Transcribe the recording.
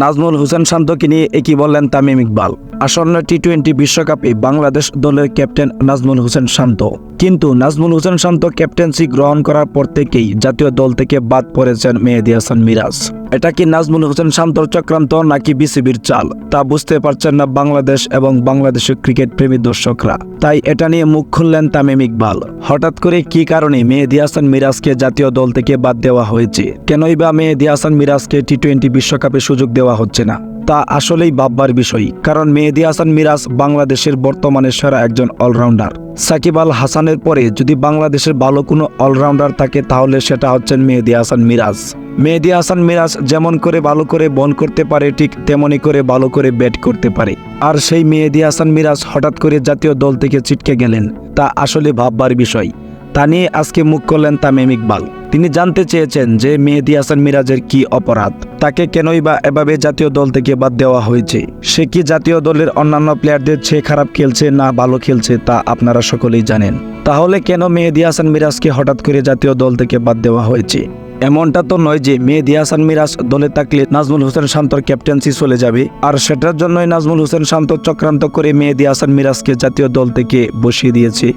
নাজমুল হোসেন শান্তকে নিয়ে একই বললেন তামিম ইকবাল। আসন্ন টি টোয়েন্টি বিশ্বকাপে বাংলাদেশ দলের ক্যাপ্টেন নাজমুল হোসেন শান্ত। কিন্তু নাজমুল হোসেন শান্ত ক্যাপ্টেন্সি গ্রহণ করার পর থেকেই জাতীয় দল থেকে বাদ পড়েছেন মেহেদি হাসান মিরাজ। এটা কি নাজমুল হোসেন শান্তর চক্রান্ত নাকি বিসিবির চাল? তা বুঝতে পারছেন না বাংলাদেশ এবং বাংলাদেশের ক্রিকেট প্রেমী দর্শকরা। তাই এটা নিয়ে মুখ খুললেন তামিম ইকবাল। হঠাৎ করে কি কারণে মেহেদি হাসান মিরাজকে জাতীয় দল থেকে বাদ দেওয়া হয়েছে? কেনই বা মেহেদি হাসান মিরাজকে টি টোয়েন্টি বিশ্বকাপে সুযোগ দেওয়া হচ্ছে না? তা আসলেই ভাববার বিষয়, কারণ মেহেদি হাসান মিরাজ বাংলাদেশের বর্তমানে সেরা একজন অলরাউন্ডার। সাকিব আল হাসানের পরে যদি বাংলাদেশের ভালো কোনো অলরাউন্ডার থাকে, তাহলে সেটা হচ্ছেন মেহেদি হাসান মিরাজ। মেহেদি হাসান মিরাজ যেমন করে ভালো করে বন করতে পারে, ঠিক তেমনই করে ভালো করে ব্যাট করতে পারে। আর সেই মেহেদি হাসান মিরাজ হঠাৎ করে জাতীয় দল থেকে ছিটকে গেলেন, তা আসলে ভাববার বিষয়। তা নিয়ে আজকে মুখ করলেন তামিম ইকবাল। তিনি জানতে চেয়েছেন যে মেহেদি হাসান মিরাজের কি অপরাধ। তাকে কেনই বা এভাবে জাতীয় দল থেকে বাদ দেওয়া হয়েছে? সে কি জাতীয় দলের অন্যান্য প্লেয়ারদের চেয়ে খারাপ খেলছে না ভালো খেলছে তা আপনারা সকলেই জানেন। তাহলে কেন মেহেদি হাসান মিরাজকে হঠাৎ করে জাতীয় দল থেকে বাদ দেওয়া হয়েছে? এমনটা তো নয় যে মেহেদি হাসান মিরাজ দলে থাকলে নাজমুল হোসেন শান্তর ক্যাপ্টেন্সি চলে যাবে। আর সেটার জন্যই নাজমুল হোসেন শান্ত চক্রান্ত করে মেহেদি হাসান মিরাজকে জাতীয় দল থেকে বসিয়ে দিয়েছে।